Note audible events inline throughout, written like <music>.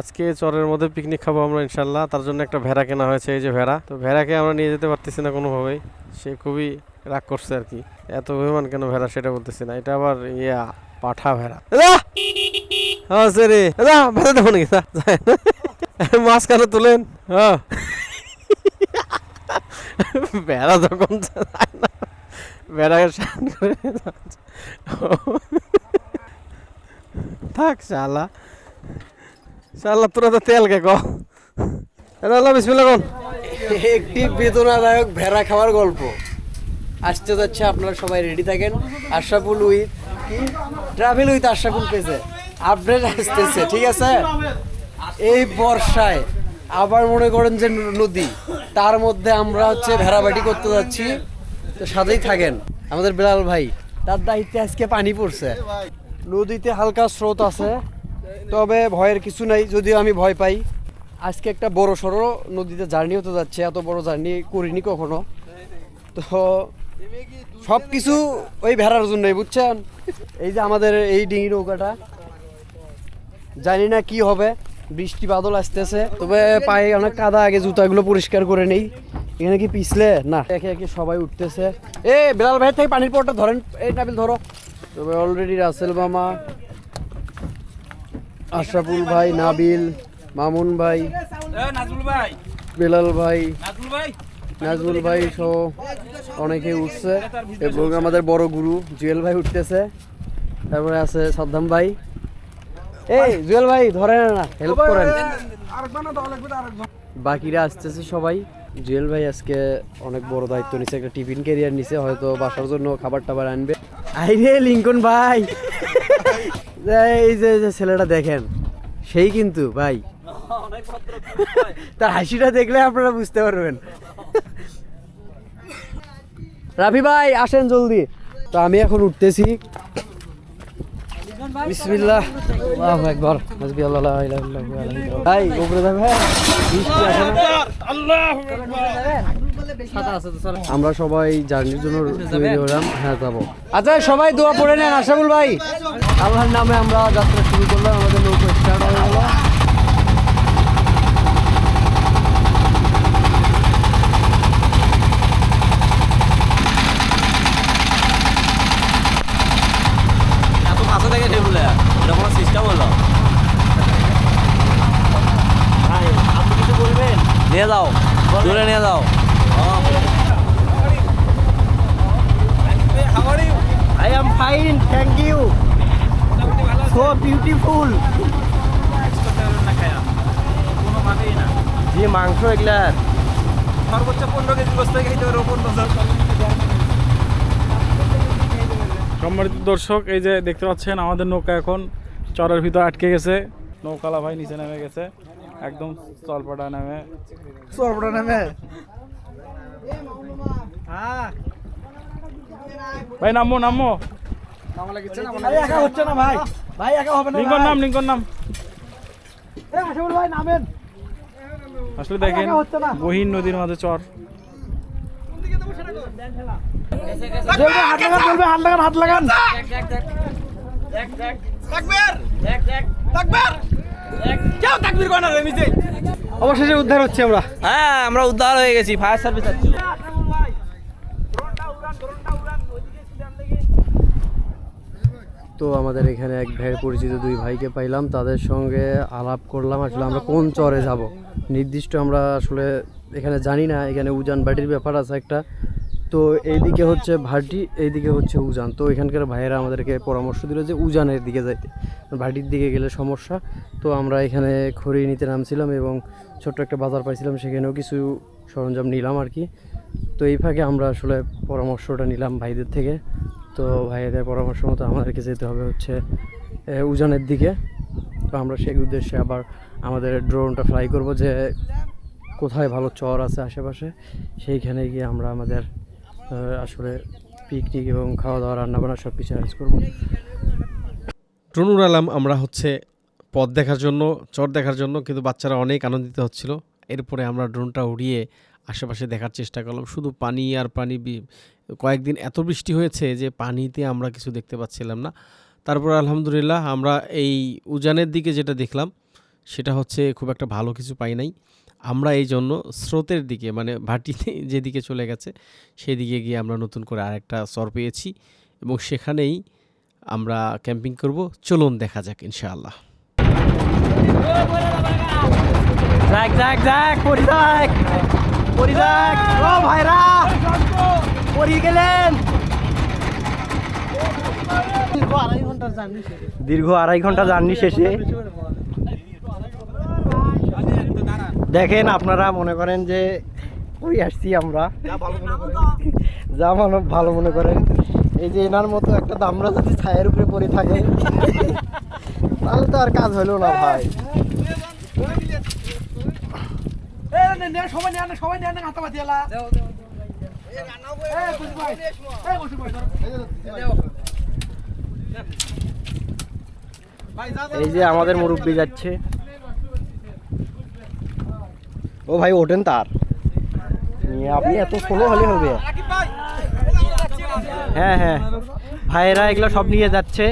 আজকে চরের মধ্যে পিকনিক খাব আমরা ইনশাল্লাহ তার জন্য একটা ভেড়া কেনা হয়েছে, এই যে ভেড়া। তো ভেড়াকে আমরা নিয়ে যেতে পারতেছি না কোনোভাবেই। সে খুবই রাগ করছে আর কি। এত অভিমান কেন ভেড়া, সেটা বলতেছি না। এটা আবার ইয়া, পাঠা ভেড়া। হ্যাঁ রে। দাদা ভেড়া দেবো নাকি কেন তুলেন। হ্যাঁ। ভেড়া যখন যায় না, ভেড়াকে শান করে থাক, শালা। তোরা তো তেল বিসমিল্লাহ কোন। একটি বেদনাদায়ক ভেড়া খাওয়ার গল্প। আসতে যাচ্ছে আপনারা সবাই রেডি থাকেন। Ashraful travel with Ashraful update আসতেছে, ঠিক আছে? এই বর্ষায় আবার মনে করেন যে নদী, তার মধ্যে আমরা হচ্ছে ভেড়াবাটি করতে যাচ্ছি। তো সাথেই থাকেন আমাদের বেলাল ভাই। তার দায়িত্বে আজকে পানি পড়ছে। নদীতে হালকা স্রোত আছে। তবে ভয়ের কিছু নাই, যদিও আমি ভয় পাই। আজকে একটা বড় সড়ো নদীতে জার্নি হতে যাচ্ছে, এত বড় জার্নি করিনি কখনো। তো সব কিছু ওই ভেড়ার জন্যই, বুঝছেন? এই যে আমাদের এই ডিঙি নৌকাটা, জানি না কি হবে, বৃষ্টি বাদল আসতেছে, তবে পায়ে অনেক কাদা, আগে জুতাগুলো পরিষ্কার করে নেই। এখানে কি পিছলে? না, একে একে সবাই উঠতেছে। এ, বেলাল ভাই থেকে পানির পরটা ধরেন, এই টাবিল ধরো। তবে অলরেডি রাসেল মামা আশরাফুল ভাই নাবিল মামুন ভাই বেলাল ভাই নাজমুল ভাই। সহ অনেকে উঠছে। এবং আমাদের বড় গুরু জুয়েল ভাই উঠতেছে। তারপরে আছে সাদ্দাম ভাই। এই জুয়েল ভাই ধরেন না হেল্প করেন। বাকিরা আসতেছে সবাই। জুয়েল ভাই আজকে অনেক বড় দায়িত্ব নিছে একটা টিফিন ক্যারিয়ার নিছে হয়তো বাসার জন্য খাবার টাবার আনবে। আইরে লিঙ্কন ভাই! এই যে ছেলেটা দেখেন, সেই কিন্তু, ভাই। তার হাসিটা দেখলে আপনারা বুঝতে পারবেন। রাফি ভাই, আসেন জলদি। তো আমি এখন উঠতেছি। বিসমিল্লাহ। আল্লাহু আল্লাহ, লা ইলাহা। ভাই আমরা সবাই জার্নির জন্য তৈরি হলাম। হ্যাঁ যাব। আচ্ছা সবাই দোয়া পড়ে নেন আশাবুল ভাই। আল্লাহর নামে আমরা যাত্রা শুরু করলাম আমাদের নৌকা স্টার্ট হয়ে গেল এত কাছে থেকে টেবুলে এটা কোনো সিস্টেম হলো আপনি কিছু বলবেন নিয়ে যাও দূরে নিয়ে যাও I am fine thank you so beautiful মাংস এগুলা সর্বোচ্চ পনেরো কেজি বসতে খাইতে পারব পনেরো সম্মানিত দর্শক এই যে দেখতে পাচ্ছেন আমাদের নৌকা এখন চরের ভিতর আটকে গেছে। নৌকালা ভাই নিচে নেমে গেছে। একদম চলপাটা নেমে। সরবড়া নামে? ভাই নামো নামো। আরে একা হচ্ছে না ভাই। ভাই একা হবে না লিঙ্কন নাম লিঙ্কন নাম। আশাবুল ভাই নামেন। আসলে দেখেন নদীর মাঝে চর। হাত লাগান বলবে হাত লাগান হাত লাগান। অবশেষে উদ্ধার হচ্ছে আমরা। হ্যাঁ আমরা উদ্ধার হয়ে গেছি ফায়ার সার্ভিস তো আমাদের এখানে এক ভাইয়ের পরিচিত দুই ভাইকে পাইলাম। তাদের সঙ্গে আলাপ করলাম, আসলে আমরা কোন চরে যাব? নির্দিষ্ট আমরা আসলে এখানে জানি না, এখানে উজান বাটির ব্যাপার আছে একটা। তো এইদিকে হচ্ছে ভাটি, এইদিকে হচ্ছে উজান। তো এখানকার ভাইয়েরা আমাদেরকে পরামর্শ দিল যে উজানের দিকে যাইতে। ভাটির দিকে গেলে সমস্যা। তো আমরা এখানে খড়ি নিতে নামছিলাম এবং ছোট্ট একটা বাজার পাইছিলাম, সেখানেও কিছু সরঞ্জাম নিলাম আর কি। তো এই ফাঁকে আমরা আসলে পরামর্শটা নিলাম ভাইদের থেকে। তো ভাইদের পরামর্শ মতো আমাদেরকে যেতে হবে হচ্ছে উজানের দিকে। তো আমরা সেই উদ্দেশ্যে আবার আমাদের ড্রোনটা ফ্লাই করব যে কোথায় ভালো চর আছে আশেপাশে। সেইখানে গিয়ে আমরা আমাদের আসলে পিকনিক এবং খাওয়া দাওয়া রান্নাবান্না সব কিছু অ্যারেঞ্জ করব। ড্রোন উড়ালাম আমরা হচ্ছে পথ দেখার জন্য, চর দেখার জন্য, কিন্তু বাচ্চারা অনেক আনন্দিত হচ্ছিল। এরপরে আমরা ড্রোনটা উড়িয়ে আশেপাশে দেখার চেষ্টা করলাম। শুধু পানি আর পানি কয়েকদিন এত বৃষ্টি হয়েছে যে পানিতে আমরা কিছু দেখতে পাচ্ছিলাম না। তারপর আলহামদুলিল্লাহ আমরা এই উজানের দিকে যেটা দেখলাম, সেটা হচ্ছে খুব একটা ভালো কিছু পাই নাই। আমরা এই জন্য স্রোতের দিকে মানে ভাটিতে <laughs> যেদিকে চলে গেছে, সেদিকে গিয়ে আমরা নতুন করে আরেকটা চর পেয়েছি এবং সেখানেই আমরা ক্যাম্পিং করব। চলুন দেখা যাক ইনশাআল্লাহ। পরি যাক ও ভাইরা পরি গেলেন। দীর্ঘ আড়াই ঘণ্টা জার্নি শেষে। দেখেন আপনারা মনে করেন যে ওই আসছি আমরা। যা মনে ভালো মনে করেন। এই যে এনার মতো একটা দামরা যদি ছায়ের উপরে পড়ে থাকে তাহলে তো আর কাজ হলো না ভাই। এই যে আমাদের মুরব্বী যাচ্ছে। ও ভাই ওঠেন তার। নিয়ে আপনি এত স্লো হলে হবে। হ্যাঁ হ্যাঁ। ভাইয়েরা এগুলো সব নিয়ে যাচ্ছে।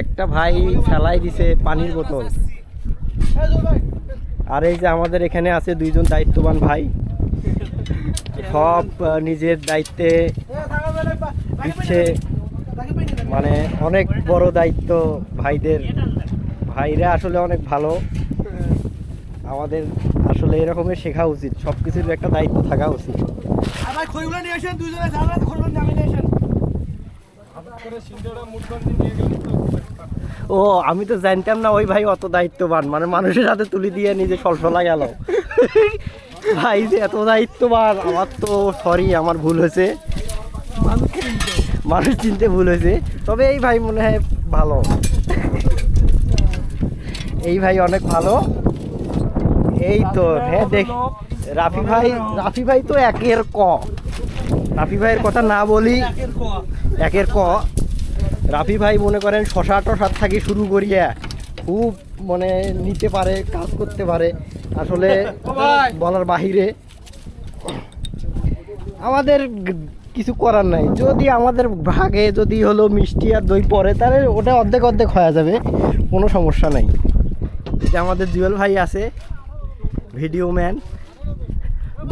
একটা ভাই ফেলাই দিছে পানির বোতল। আর এই যে আমাদের এখানে আছে দুইজন দায়িত্ববান ভাই। সব নিজের দায়িত্বে দিচ্ছে। মানে অনেক বড় দায়িত্ব ভাইদের। ভাইরা আসলে অনেক ভালো। আমাদের আসলে এরকমের শেখা উচিত। সব কিছুর একটা দায়িত্ব থাকা উচিত। ও আমি তো জানতাম না ওই ভাই অত দায়িত্ববান। মানে মানুষের হাতে তুলি দিয়ে নিজে সলসলা গেল। <laughs> ভাই যে এত দায়িত্ববান আমার তো সরি আমার ভুল হয়েছে। মানুষ চিনতে। ভুল হয়েছে। তবে এই ভাই মনে হয় ভালো। এই ভাই অনেক ভালো। এই তো হ্যাঁ দেখ রাফি ভাই রাফি ভাই তো একের ক। রাফি ভাইয়ের কথা না বলি একের ক। রাফি ভাই মনে করেন শশা টশার থাকি শুরু করিয়া খুব মানে নিতে পারে কাজ করতে পারে। আসলে বলার বাহিরে আমাদের কিছু করার নাই। যদি আমাদের ভাগে যদি হলো মিষ্টি আর দই পড়ে তাহলে ওটা অর্ধেক অর্ধেক হয়ে যাবে কোনো সমস্যা নাই। যে আমাদের জুয়েল ভাই আছে ভিডিও ম্যান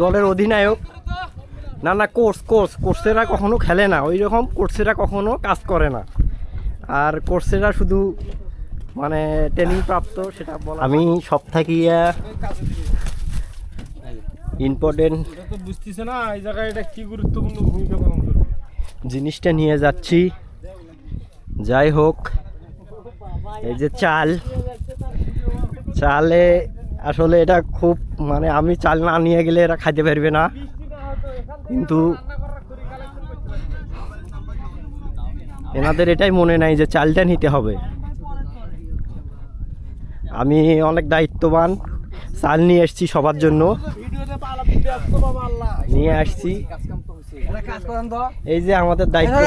দলের অধিনায়ক। না না কোর্স কোর্স কোর্সেরা কখনো খেলে না ওই রকম কোর্সেরা কখনো কাজ করে না। আর কোর্সেরা শুধু মানে ট্রেনিং প্রাপ্ত সেটা বলা আমি সব থাকিয়া ইম্পর্টেন্ট এটা তো বুঝতেছে না এই জায়গায় এটা কি গুরুত্বপূর্ণ ভূমিকা পালন করবে? জিনিসটা নিয়ে যাচ্ছি। যাই হোক এই যে চাল চালে আসলে এটা খুব মানে আমি চাল না নিয়ে গেলে এরা খাইতে পারবে না। কিন্তু এনাদের এটাই মনে নাই যে চালটা নিতে হবে। আমি অনেক দায়িত্ববান, চাল নিয়ে এসছি সবার জন্য। নিয়ে আসছি। এই যে আমাদের দায়িত্ব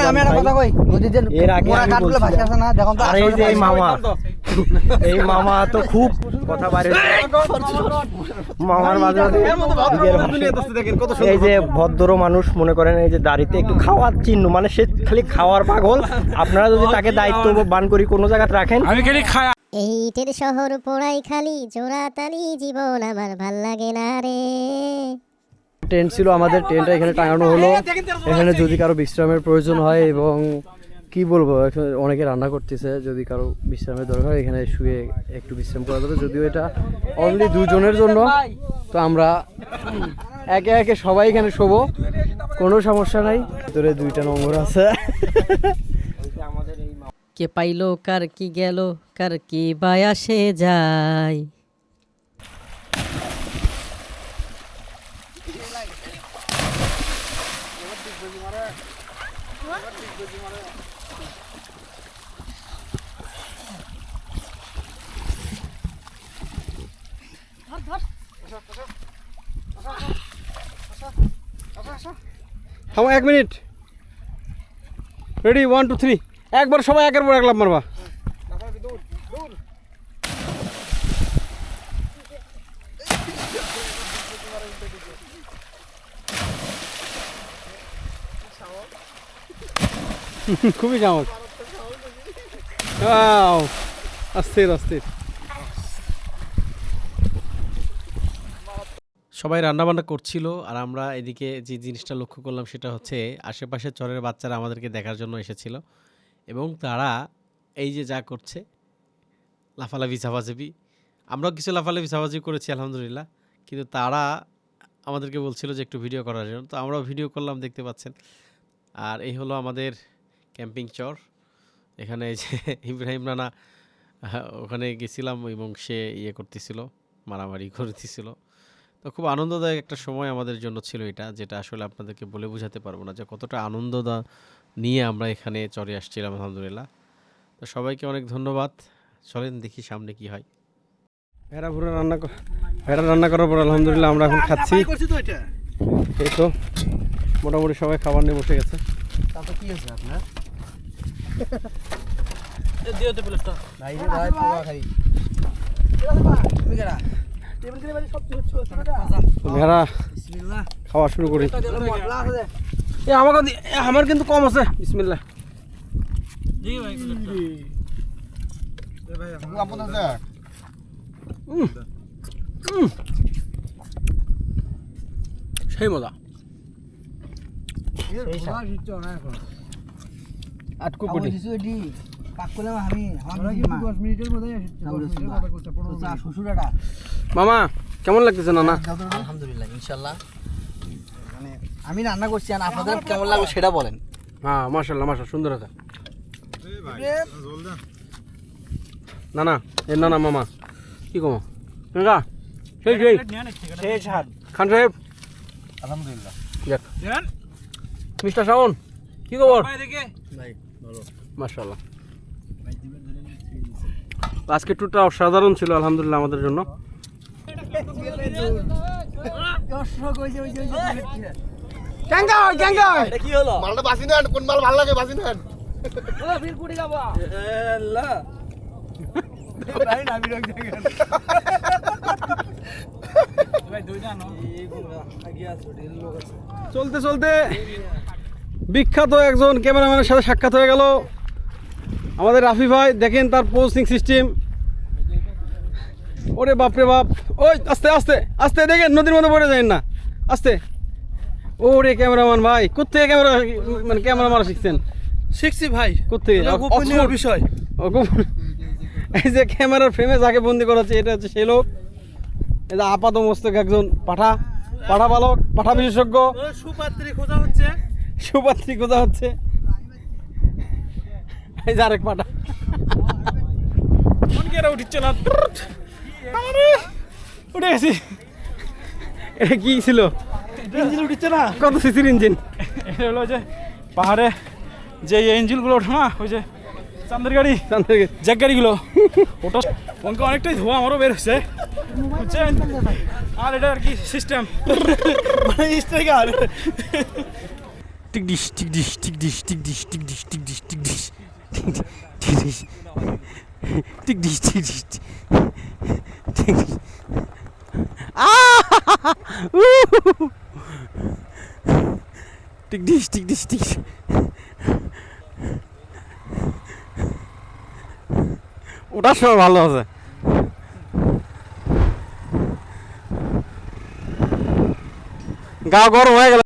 এর আগে। আর এই যে এই মামা। এই মামা তো খুব কথা বাইরে মামার মাঝে। এই যে ভদ্র। মানুষ মনে করেন এই যে দাড়িতে একটু খাওয়ার চিহ্ন মানে সে খালি খাওয়ার পাগল। আপনারা যদি তাকে দায়িত্ব বান করি কোনো জায়গায় রাখেন। আমি খালি খাই। এই ইটের শহর পোড়াই খালি জোড়াতালি জীবন আমার ভালো লাগে না রে। টেন্ট ছিল, আমাদের টেন্টটা এখানে টাঙানো হলো। এখানে যদি কারও বিশ্রামের প্রয়োজন হয় এবং কি বলব অনেকে রান্না করতেছে, যদি কারও বিশ্রামের দরকার এখানে শুয়ে একটু বিশ্রাম করা যাবে। যদিও এটা অনলি দুজনের জন্য, তো আমরা একে একে সবাই এখানে শোবো, কোনো সমস্যা নাই। ভিতরে দুইটা নম্বর আছে। কে পাইলো, কার কি গেল, কার কি বায়াসে যায়। থামো, এক minute. Ready one two three একবার সবাই একের পর এক লাভ মারবা। <laughs> খুবই সাহস। Wow! অস্থির সবাই রান্নাবান্না করছিল আর আমরা এদিকে যে জিনিসটা লক্ষ্য করলাম সেটা হচ্ছে আশেপাশের চরের বাচ্চারা আমাদেরকে দেখার জন্য এসেছিল এবং তারা এই যে যা করছে, লাফালাফি, ঝাপাঝাপি, আমরাও কিছু লাফালাফি, ঝাপাঝাপি করেছি, আলহামদুলিল্লাহ। কিন্তু তারা আমাদেরকে বলছিল যে একটু ভিডিও করার জন্য। তো আমরাও ভিডিও করলাম, দেখতে পাচ্ছেন। আর এই হলো আমাদের ক্যাম্পিং চর। এখানে যে <laughs> ইব্রাহিম রানা ওখানে গেছিলাম এবং সে ইয়ে করতেছিল, মারামারি করতেছিল। তো খুব আনন্দদায়ক একটা সময় আমাদের জন্য ছিল এটা যেটা আসলে আপনাদেরকে বলে বোঝাতে পারব না যে কতটা আনন্দ নিয়ে আমরা এখানে চলে আসছিলাম আলহামদুলিল্লাহ। তো সবাইকে অনেক ধন্যবাদ। চলেন দেখি সামনে কি হয়। ভেড়া ভুড়া রান্না ভেড়া রান্না করার পর আলহামদুলিল্লাহ আমরা এখন খাচ্ছি। এই তো মোটামুটি সবাই খাবার নিয়ে বসে গেছে। কি আছে আপনার? ভাই রে ভাই পোকা খাই। তুমি কেডা? তো ভেড়া খাওয়া শুরু করি। এ আমাকে আমার কিন্তু কম আছে। বিসমিল্লা সেই মজা। আটকু আমি। মামা কেমন লাগতেছে নানা? আলহামদুলিল্লাহ ইনশাল্লাহ মানে আমি রান্না করছি আর আপনাদের কেমন লাগল সেটা বলেন। হ্যাঁ মাশাল্লাহ মাশাল্লাহ সুন্দর আছে। না না এ না না মামা কি কমো? না সেই সেই খান সাহেব। আলহামদুলিল্লাহ। যাক। মিস্টার শাওন কি খবর? মাশাল্লাহ আজকে ট্যুরটা অসাধারণ ছিল আলহামদুলিল্লাহ আমাদের জন্য। কোন ভালো চলতে চলতে বিখ্যাত একজন ক্যামেরাম্যানের সাথে সাক্ষাৎ হয়ে গেল। আমাদের রাফি ভাই, দেখেন তার পোস্টিং সিস্টেম ওরে বাপরে বাপ। ওই আস্তে আস্তে আস্তে দেখেন নদীর মধ্যে পড়ে যায় না। আস্তে। ওরে ক্যামেরাম্যান ভাই কোথেকে ক্যামেরা মানে ক্যামেরা মারা শিখছেন? শিখছি ভাই। কোথেকে গোপনীয়? বিষয়। ও, এই যে ক্যামেরার ফ্রেমে যাকে বন্দি করা হচ্ছে এটা হচ্ছে সেই লোক। এই যে আপাত মস্তক একজন পাঠা পাঠা বালক পাঠা বিশেষজ্ঞ। সুপাত্রী খোঁজা হচ্ছে। সুপাত্রী খোঁজা হচ্ছে। এই যে আরেক পাঠা। মনকেরা উঠিচ্ছে না? উঠে গেছি এটা কি ছিল? ইঞ্জিন উঠছে না? কত সিসির ইঞ্জিন? এটা হলো যে পাহাড়ে যে ইঞ্জিনগুলো ওঠে না ওই যে চান্দের গাড়ি। জ্যাক গাড়িগুলো। ওটা অঙ্কে অনেকটাই ধোয়া আমারও বের হচ্ছে বুঝছেন? আর এটা আর কি সিস্টেম মানে স্ট্রাইকার টিক ডিশ টিক ডিশ টিক ডিশ টিক ডিশ টিক ডিশ টিক ডিশ টিক ডিশ টিক ডিশ টিক ডিশ টিক ডিশ টিক ডিশ টিক ডিশ Ah! <laughs> ওটা সব ভালো আছে। গা গরম হয়ে গেল।